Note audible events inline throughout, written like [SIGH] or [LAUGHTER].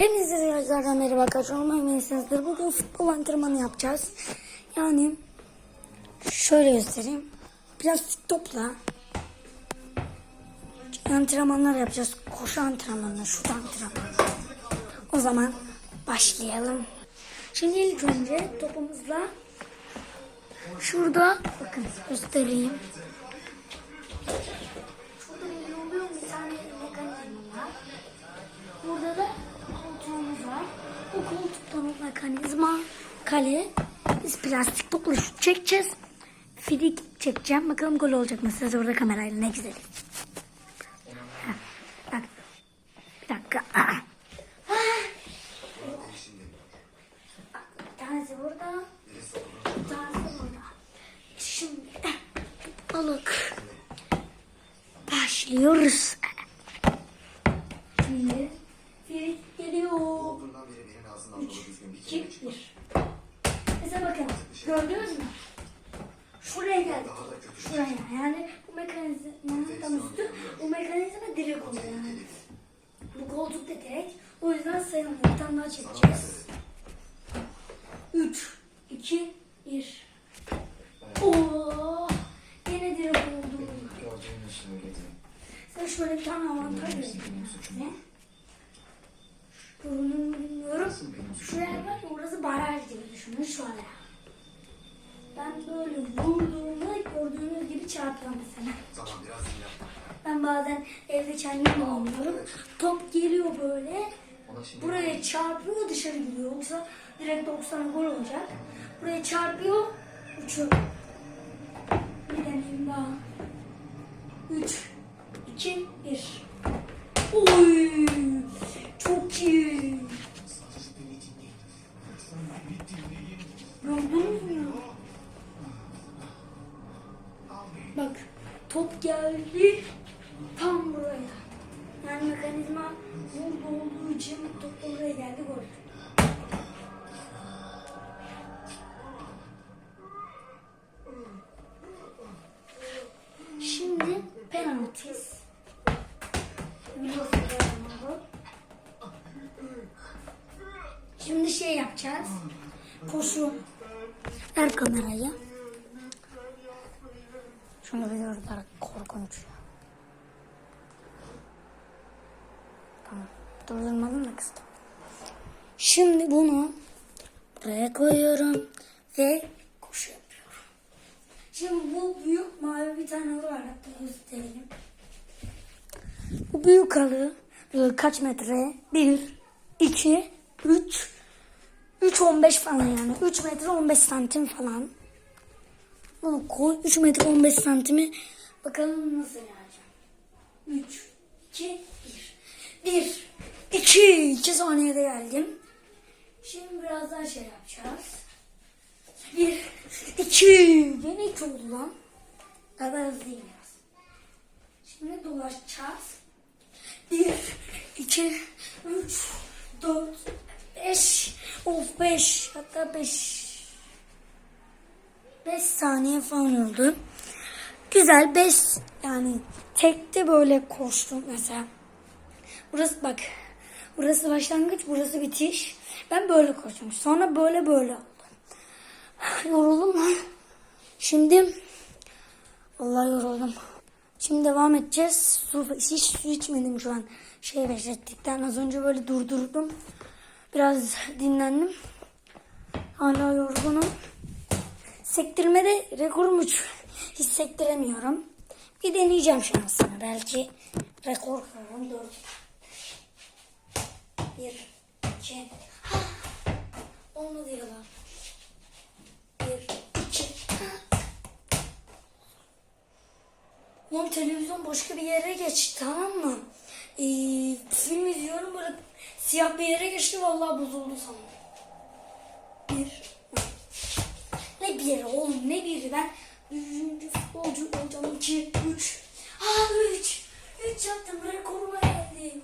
Hepinize arkadaşlardan merhaba arkadaşlar. Umarım iyisinizdir. Bugün futbol antrenmanı yapacağız. Yani şöyle göstereyim. Plastik topla antrenmanlar yapacağız. Koşu antrenmanı, şut antrenmanı. O zaman başlayalım. Şimdi ilk önce topumuzla şurada bakın göstereyim. Şurada oluyor bir tane mekanizma var. Burada da. O mekanizma kale. Biz plastik topla şut çekeceğiz. Fidik çekeceğim. Bakalım gol olacak mı? Size orada kamerayla ne güzel. Heh, Bak. Bir dakika. Bir tanesi burada. Bir tanesi burada. Şimdi balık. Başlıyoruz. Şimdi Ferit geliyor. Bundan beri birinin ağzından dolu düzgün bir İki, kelime çıkmaz. bir. Mesela bakın gördünüz mü? Şuraya da kötü. Şuraya yani bu mekanizmanın tam üstü bu mekanizma direkt oluyor yani. Bu koltuk da direkt. O yüzden sayılmıyor. Bir tane daha çekeceğiz. 3, 2, 1. Oo, yine direkt oldu. Gördüğünü söyledim. Sen şöyle bir tane avantaj vereyim. Ne? Görünür mü bilmiyorum. Şuraya var ya orası baraj gibi düşünün şöyle. Ben böyle vurduğumda gördüğünüz çarpıyor mesela. Tamam biraz dinle. Ben bazen evde kendim oynuyorum. Top geliyor böyle. Buraya çarpıyor dışarı gidiyor. Yoksa direkt 90 gol olacak. Buraya çarpıyor uçuyor. Bir deneyim daha. 3, 2, 1. Oy! Çok iyi. Koşu. Ver kamerayı. Şunu bir orada korkunç. ya. Tamam. Durdurmadım da kıstım. Şimdi bunu buraya koyuyorum ve koşu yapıyorum. Şimdi bu büyük mavi bir tane halı var. Hatta göstereyim. Bu büyük halı böyle kaç metre? 1, 2, 3, 3, 15 falan yani. 3 metre 15 santim falan. Bunu koy 3 metre 15 santimi bakalım nasıl geleceğim. 3, 2, 1. 1, 2, 2 saniyede geldim. Şimdi biraz daha şey yapacağız. 1, 2, yine 2 oldu lan. Daha da hızlıyım biraz. Şimdi dolaşacağız. 1, 2, 3, 4, 5, of 5, hatta 5. 5 saniye falan oldu. Güzel 5 yani tekte böyle koştum mesela. Burası bak. Burası başlangıç, burası bitiş. Ben böyle koştum. Sonra böyle böyle oldu. Yoruldum lan. Şimdi vallahi yoruldum. Şimdi devam edeceğiz. Su, hiç su içmedim şu an. Şey beklettikten az önce böyle durdurdum. Biraz dinlendim. Hala yorgunum. Sektirmede rekorum 3. Hiç sektiremiyorum. Bir deneyeceğim şansımı. Belki rekor kırarım 4. 1, 2, olmadı yalan. 1, 2, Oğlum televizyon başka bir yere geçti tamam mı? Ee, film izliyorum böyle siyah bir yere geçti vallahi bozuldu sanırım. Bir. Ne biri oğlum ne biri ben üçüncü futbolcu olacağım. İki, üç. Ha üç. Üç yaptım rekoruma geldim.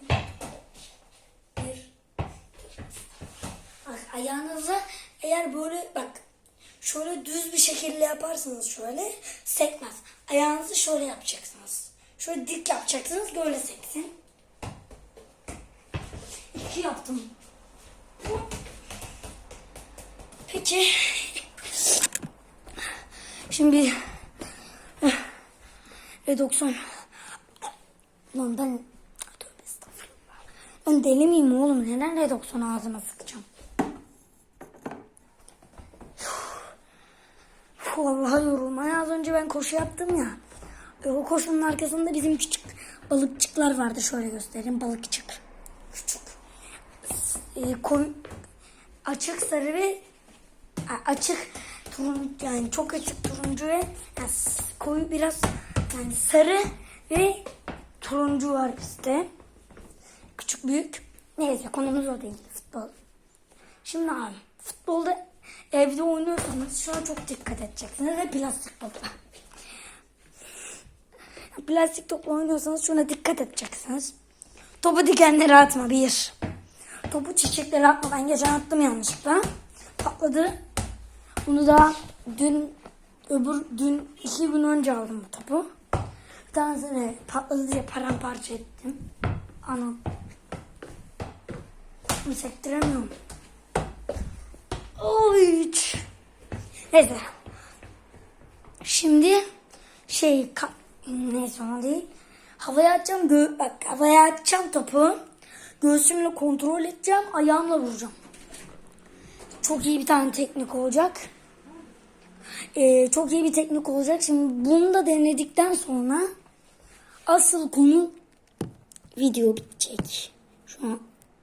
Bir. Bak ayağınızı eğer böyle bak şöyle düz bir şekilde yaparsanız şöyle sekmez. Ayağınızı şöyle yapacaksınız. Şöyle dik yapacaksınız böyle seksin. İki yaptım. Peki. Şimdi e 90 Lan ben tövbe estağfurullah. Ben deli miyim oğlum? Neden redoksonu ağzıma sıkacağım? Vallahi yoruldum. Hani az önce ben koşu yaptım ya. E, o koşunun arkasında bizim küçük balıkçıklar vardı. Şöyle göstereyim. Balıkçık. E, koy, açık sarı ve açık turuncu yani çok açık turuncu ve yani koyu biraz yani sarı ve turuncu var bizde. Küçük büyük. Neyse konumuz o değil futbol. Şimdi abi futbolda evde oynuyorsanız şu an çok dikkat edeceksiniz ve plastik topla. Plastik topla oynuyorsanız şuna dikkat edeceksiniz. Topu dikenlere atma bir. Topu çiçeklere atma. Ben geçen attım yanlışlıkla. Patladı. Bunu da dün öbür dün iki gün önce aldım bu topu. Bir tanesini patladı diye paramparça ettim. Anam. Bunu sektiremiyorum. Oy. Neyse. Şimdi şey neyse ona değil. Havaya atacağım. Gö- bak havaya atacağım topu. Göğsümle kontrol edeceğim. Ayağımla vuracağım. Çok iyi bir tane teknik olacak. Ee, çok iyi bir teknik olacak. Şimdi bunu da denedikten sonra asıl konu video bitecek. Şu an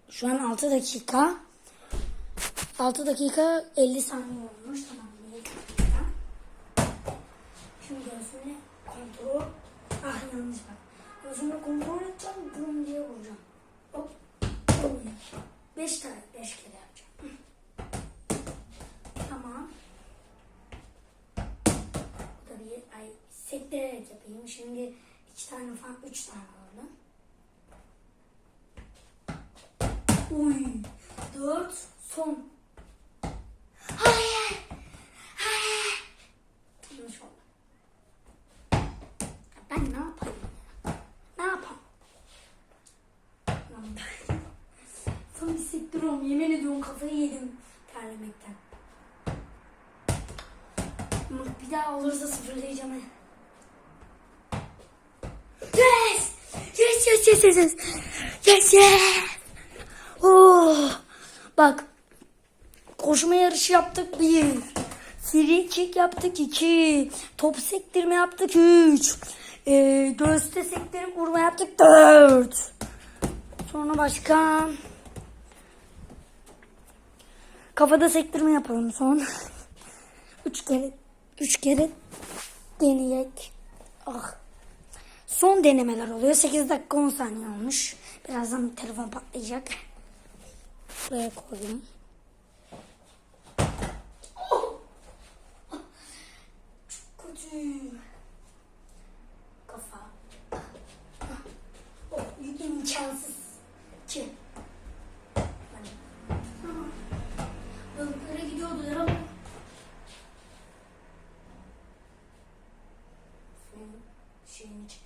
şu an 6 dakika. 6 dakika 50 saniye olmuş. Tamam. Şimdi göğsümle kontrol. Ah yanlış bak. Göğsümle kontrol edeceğim. Bum diye vuracağım. 5 tane 5 kere yapacağım. Tamam. Bu da bir ay sektirerek yapayım. Şimdi iki tane falan üç tane oldu. Uy. Dört. Son. Hayır. Hayır. Yanlış oldu. Ben ne yapayım? Ne yapayım? Lan ben- Tam hissettiriyorum. Yemin ediyorum kafayı yedim terlemekten. Ama bir daha olursa sıfırlayacağım. Yes! Yes yes yes yes yes. Yes yes. Oh. Bak. Koşma yarışı yaptık bir. Free kick yaptık iki. Top sektirme yaptık üç. Ee, göğüste sektirip vurma yaptık dört. Sonra başka. Kafada sektirme yapalım son. [LAUGHS] Üç kere, üç kere deneyek. Ah. Son denemeler oluyor. 8 dakika 10 saniye olmuş. Birazdan telefon patlayacak. Buraya koyayım. Şeyini çek.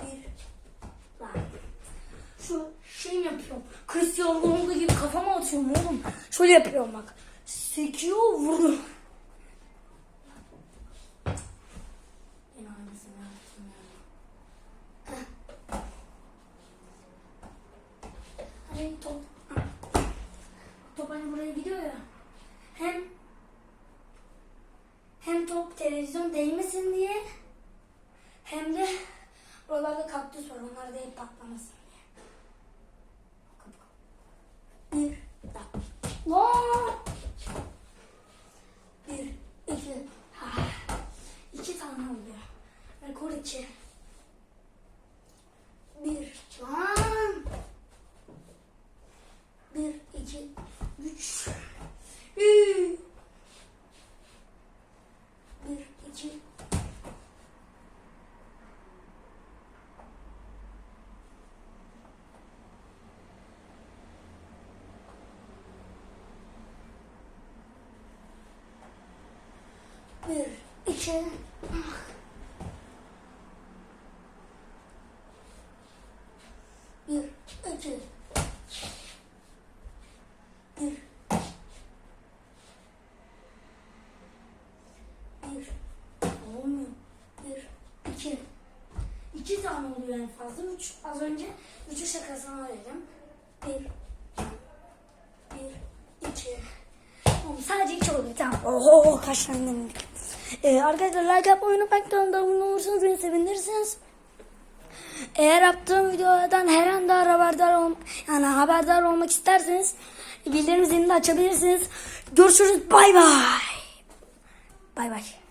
Bir. Lan. Şu şey yapıyorum. Cristiano Ronaldo gibi kafama atıyorum oğlum. Şöyle yapıyorum bak. Sekiyor vuruyor. Şey. Bir, iki. Bir. Bir. Olmuyor. Bir, iki. İki tane oluyor en fazla. Üç, az önce üçü şakasını dedim. Bir. Bir, iki. Sadece iki oluyor. Tamam. Oho kaşlandım. Ee, arkadaşlar like yapmayı unutmayın. Kanalıma abone olursanız beni sevinirsiniz. Eğer yaptığım videolardan her anda haberdar ol yani haberdar olmak isterseniz bildirim zilini açabilirsiniz. Görüşürüz. Bay bay. Bay bay.